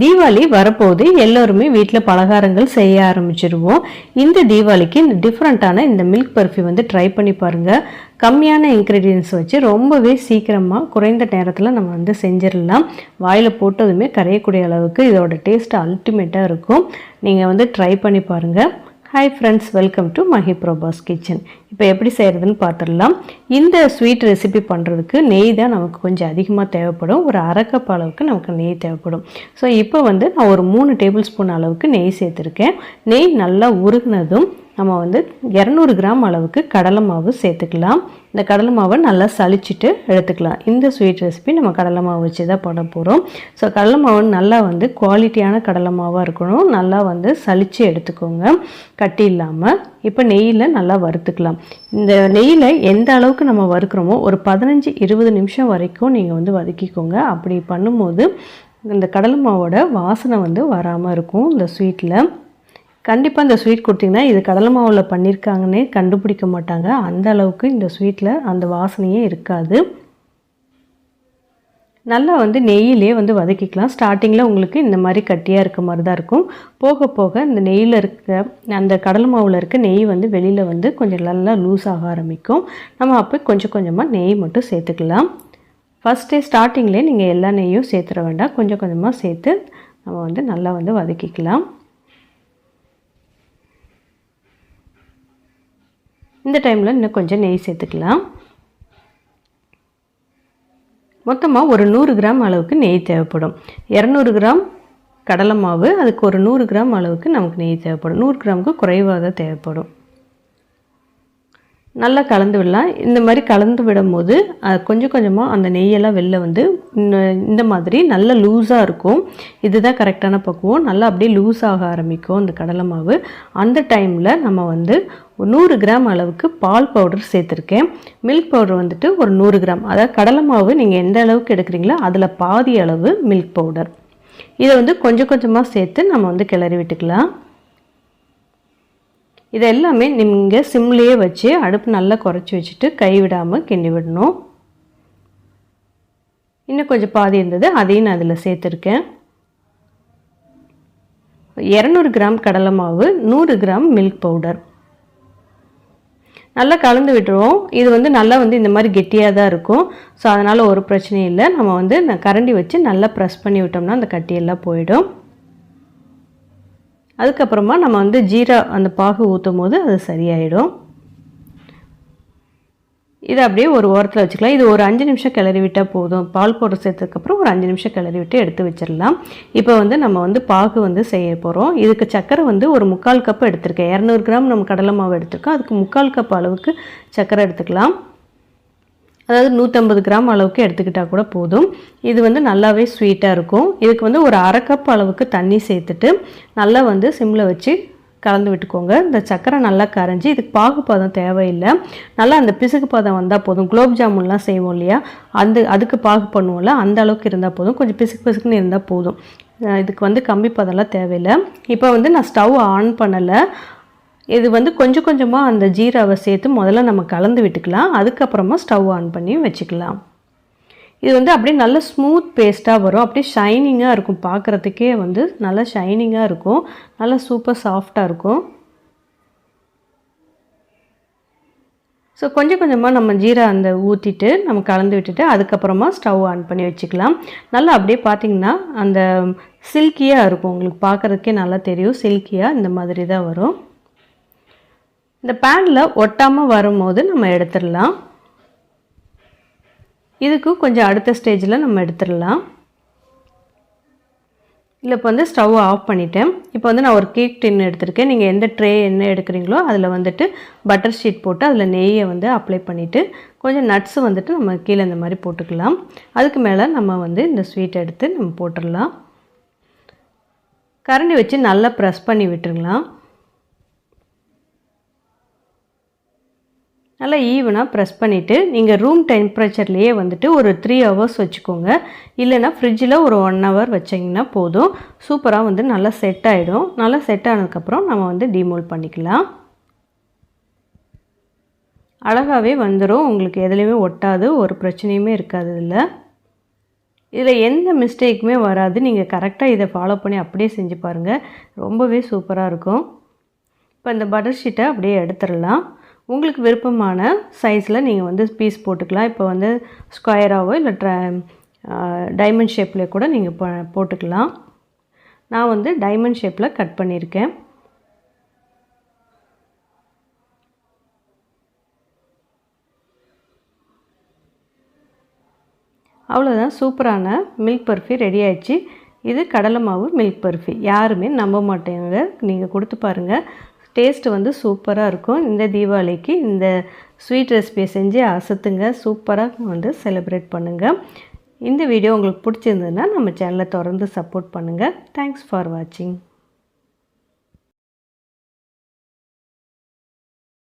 தீபாவளி வரப்போது எல்லோருமே வீட்டில் பலகாரங்கள் செய்ய ஆரம்பிச்சிருவோம். இந்த தீபாவளிக்கு இந்த டிஃப்ரெண்ட்டான இந்த மில்க் பர்ஃபி வந்து ட்ரை பண்ணி பாருங்கள் கம்மியான இன்க்ரீடியன்ஸ் வச்சு ரொம்பவே சீக்கிரமாக குறைந்த நேரத்தில் நம்ம வந்து செஞ்சிடலாம். வாயில் போட்டதுமே கரையக்கூடிய அளவுக்கு இதோட டேஸ்ட் அல்டிமேட்டாக இருக்கும். நீங்கள் வந்து ட்ரை பண்ணி பாருங்கள் hi friends welcome to Mahi ப்ரோபாஸ் kitchen இப்போ எப்படி செய்கிறதுன்னு பார்த்துடலாம். இந்த ஸ்வீட் ரெசிபி பண்ணுறதுக்கு நெய் தான் நமக்கு கொஞ்சம் அதிகமாக தேவைப்படும். ஒரு அரை அளவுக்கு நமக்கு நெய் தேவைப்படும். ஸோ இப்போ வந்து நான் ஒரு மூணு டேபிள் ஸ்பூன் அளவுக்கு நெய் சேர்த்துருக்கேன். நெய் நல்லா உருகினதும் நம்ம வந்து இரநூறு கிராம் அளவுக்கு கடலை மாவு சேர்த்துக்கலாம். இந்த கடலை மாவை நல்லா சளிச்சிட்டு எடுத்துக்கலாம். இந்த ஸ்வீட் ரெசிபி நம்ம கடலை மாவு வச்சு தான் பண்ண போகிறோம் ஸோ கடலை மாவு நல்லா வந்து குவாலிட்டியான கடலை மாவாக இருக்கணும். நல்லா வந்து சளிச்சு எடுத்துக்கோங்க. கட்டி இல்லாமல் இப்போ நெய்யில் நல்லா வறுத்துக்கலாம். இந்த நெய்யில் எந்த அளவுக்கு நம்ம வறுக்கிறோமோ ஒரு பதினஞ்சு இருபது நிமிஷம் வரைக்கும் நீங்கள் வந்து வதக்கிக்கோங்க. அப்படி பண்ணும்போது இந்த கடலை மாவோட வாசனை வந்து வராமல் இருக்கும். இந்த ஸ்வீட்டில் கண்டிப்பாக இந்த ஸ்வீட் கொடுத்தீங்கன்னா இது கடலை மாவில் பண்ணியிருக்காங்கன்னே கண்டுபிடிக்க மாட்டாங்க. அந்த அளவுக்கு இந்த ஸ்வீட்டில் அந்த வாசனையே இருக்காது. நல்லா வந்து நெய்யிலே வந்து வதக்கிக்கலாம். ஸ்டார்டிங்கில் உங்களுக்கு இந்த மாதிரி கட்டியாக இருக்க மாதிரி தான் இருக்கும். போக போக இந்த நெய்யில் இருக்க அந்த கடலை மாவில் இருக்க நெய் வந்து வெளியில் வந்து கொஞ்சம் நல்லா லூஸ் ஆக ஆரம்பிக்கும். நம்ம அப்போ கொஞ்சம் கொஞ்சமாக நெய் மட்டும் சேர்த்துக்கலாம். ஃபஸ்ட்டே ஸ்டார்டிங்லேயே நீங்கள் எல்லா நெய்யும் சேர்த்துட வேண்டாம். கொஞ்சம் கொஞ்சமாக சேர்த்து நம்ம வந்து நல்லா வந்து வதக்கிக்கலாம். இந்த டைமில் இன்னும் கொஞ்சம் நெய் சேர்த்துக்கலாம். மொத்தமாக ஒரு நூறு கிராம் அளவுக்கு நெய் தேவைப்படும். இரநூறு கிராம் கடலை மாவு அதுக்கு ஒரு நூறு கிராம் அளவுக்கு நமக்கு நெய் தேவைப்படும். நூறு கிராமுக்கு குறைவாக தான் தேவைப்படும். நல்லா கலந்து விடலாம். இந்த மாதிரி கலந்து விடும்போது கொஞ்சம் கொஞ்சமாக அந்த நெய்யெல்லாம் வெளில வந்து இந்த மாதிரி நல்ல லூஸாக இருக்கும். இதுதான் கரெக்டான பக்குவம். நல்லா அப்படியே லூஸ் ஆக ஆரம்பிக்கும் அந்த கடலை மாவு. அந்த டைமில் நம்ம வந்து நூறு கிராம் அளவுக்கு பால் பவுடர் சேர்த்துருக்கேன். மில்க் பவுடர் வந்துட்டு ஒரு நூறு கிராம். அதாவது கடலை மாவு நீங்கள் எந்த அளவுக்கு எடுக்கிறீங்களோ அதில் பாதி அளவு மில்க் பவுடர். இதை வந்து கொஞ்சம் கொஞ்சமாக சேர்த்து நம்ம வந்து கிளறி விட்டுக்கலாம். இதெல்லாமே நீங்கள் சிம்லேயே வச்சு அடுப்பு நல்லா குறைச்சி வச்சுட்டு கைவிடாமல் கிண்டி விடணும். இன்னும் கொஞ்சம் பாதி இருந்தது அதையும் நான் அதில் சேர்த்துருக்கேன். இரநூறு கிராம் கடலை மாவு நூறு கிராம் மில்க் பவுடர் நல்லா கலந்து விட்டுருவோம். இது வந்து நல்லா வந்து இந்த மாதிரி கெட்டியாக தான் இருக்கும். ஸோ அதனால் ஒரு பிரச்சனையும் இல்லை. நம்ம வந்து கரண்டி வச்சு நல்லா ப்ரெஸ் பண்ணி விட்டோம்னா அந்த கட்டியெல்லாம் போயிடும். அதுக்கப்புறமா நம்ம வந்து ஜீரா அந்த பாகு ஊற்றும் போது அது சரியாயிடும். இதை அப்படியே ஒரு ஓரத்தில் வச்சுக்கலாம். இது ஒரு அஞ்சு நிமிஷம் கிளறி விட்டால் போதும். பால் பவுடர் சேர்த்ததுக்கப்புறம் ஒரு அஞ்சு நிமிஷம் கிளறி விட்டு எடுத்து வச்சிடலாம். இப்போ வந்து நம்ம வந்து பாகு வந்து செய்ய போகிறோம் இதுக்கு சக்கரை வந்து ஒரு முக்கால் கப் எடுத்திருக்கேன். இரநூறு கிராம் நம்ம கடலை மாவு எடுத்திருக்கோம். அதுக்கு முக்கால் கப் அளவுக்கு சக்கரை எடுத்துக்கலாம். அதாவது நூற்றம்பது கிராம் அளவுக்கு எடுத்துக்கிட்டால் கூட போதும். இது வந்து நல்லாவே ஸ்வீட்டாக இருக்கும். இதுக்கு வந்து ஒரு அரை கப் அளவுக்கு தண்ணி சேர்த்துட்டு நல்லா வந்து சிம்மில் வச்சு கலந்து விட்டுக்கோங்க. இந்த சக்கரை நல்லா கரைஞ்சி இதுக்கு பாகுப்பதம் தேவையில்லை. நல்லா அந்த பிசுக்கு பதம் வந்தால் போதும். குலோப் ஜாமுன்லாம் செய்வோம் இல்லையா? அந்த அதுக்கு பாகு பண்ணுவோம்ல அந்த அளவுக்கு இருந்தால் போதும். கொஞ்சம் பிசுக்கு பிசுக்குன்னு இருந்தால் போதும். இதுக்கு வந்து கம்மி பதம்லாம் தேவையில்லை. இப்போ வந்து நான் ஸ்டவ் ஆன் பண்ணலை. இது வந்து கொஞ்சம் கொஞ்சமாக அந்த ஜீராவை சேர்த்து முதல்ல நம்ம கலந்து விட்டுக்கலாம். அதுக்கப்புறமா ஸ்டவ் ஆன் பண்ணி வச்சுக்கலாம். இது வந்து அப்படியே நல்ல ஸ்மூத் பேஸ்ட்டாக வரும். அப்படியே ஷைனிங்காக இருக்கும். பார்க்குறதுக்கே வந்து நல்லா ஷைனிங்காக இருக்கும். நல்லா சூப்பர் சாஃப்டாக இருக்கும். ஸோ கொஞ்சம் கொஞ்சமாக நம்ம ஜீரா அந்த ஊற்றிட்டு நம்ம கலந்து விட்டுட்டு அதுக்கப்புறமா ஸ்டவ் ஆன் பண்ணி வச்சுக்கலாம். நல்லா அப்படியே பார்த்திங்கன்னா அந்த சில்கியாக இருக்கும். உங்களுக்கு பார்க்குறதுக்கே நல்லா தெரியும். சில்கியாக இந்த மாதிரி தான் வரும். இந்த பேனில் ஒட்டாமல் வரும்போது நம்ம எடுத்துடலாம். இதுக்கு கொஞ்சம் அடுத்த ஸ்டேஜில் நம்ம எடுத்துடலாம். இல்லை இப்போ வந்து ஸ்டவ் ஆஃப் பண்ணிட்டேன். இப்போ வந்து நான் ஒரு கேக் டின் எடுத்திருக்கேன். நீங்கள் எந்த ட்ரே என்ன எடுக்கிறீங்களோ அதில் வந்துட்டு பட்டர் ஷீட் போட்டு அதில் நெய்யை வந்து அப்ளை பண்ணிவிட்டு கொஞ்சம் நட்ஸு வந்துட்டு நம்ம கீழே இந்த மாதிரி போட்டுக்கலாம். அதுக்கு மேலே நம்ம வந்து இந்த ஸ்வீட் எடுத்து நம்ம போட்டுடலாம். கரண்டி வச்சு நல்லா ப்ரெஸ் பண்ணி விட்டுருக்கலாம் நல்லா ஈவனாக ப்ரெஸ் பண்ணிவிட்டு நீங்கள் ரூம் டெம்பரேச்சர்லேயே வந்துட்டு ஒரு த்ரீ ஹவர்ஸ் வச்சுக்கோங்க. இல்லைனா ஃப்ரிட்ஜில் ஒரு ஒன் ஹவர் வச்சிங்கன்னா போதும். சூப்பராக வந்து நல்லா செட் ஆகிடும் நல்லா செட் ஆனதுக்கப்புறம் நம்ம வந்து டிமோல் பண்ணிக்கலாம். அழகாகவே வந்துடும் உங்களுக்கு எதுலேயுமே ஒட்டாது. ஒரு பிரச்சனையுமே இருக்காது இதில். இதில் எந்த மிஸ்டேக்குமே வராது. நீங்கள் கரெக்டாக இதை ஃபாலோ பண்ணி அப்படியே செஞ்சு பாருங்கள் ரொம்பவே சூப்பராக இருக்கும். இப்போ இந்த பட்டர் ஷீட்டை அப்படியே எடுத்துடலாம். உங்களுக்கு விருப்பமான சைஸில் நீங்கள் வந்து பீஸ் போட்டுக்கலாம். இப்போ வந்து ஸ்கொயராகவோ இல்லை ட்ர டைமண்ட் ஷேப்பில் கூட நீங்கள் போட்டுக்கலாம். நான் வந்து டைமண்ட் ஷேப்பில் கட் பண்ணியிருக்கேன். அவ்வளோதான் சூப்பரான மில்க் பர்ஃபி ரெடி ஆயிடுச்சு. இது கடலை மாவு மில்க் பர்ஃபி யாருமே நம்ப மாட்டேங்க. நீங்கள் கொடுத்து பாருங்கள் டேஸ்ட்டு வந்து சூப்பராக இருக்கும். இந்த தீபாவளிக்கு இந்த ஸ்வீட் ரெசிபியை செஞ்சு அசத்துங்க. சூப்பராக வந்து செலிப்ரேட் பண்ணுங்கள் இந்த வீடியோ உங்களுக்கு பிடிச்சிருந்ததுன்னா நம்ம சேனலை தொடர்ந்து சப்போர்ட் பண்ணுங்கள் தேங்க்ஸ் ஃபார் வாட்சிங்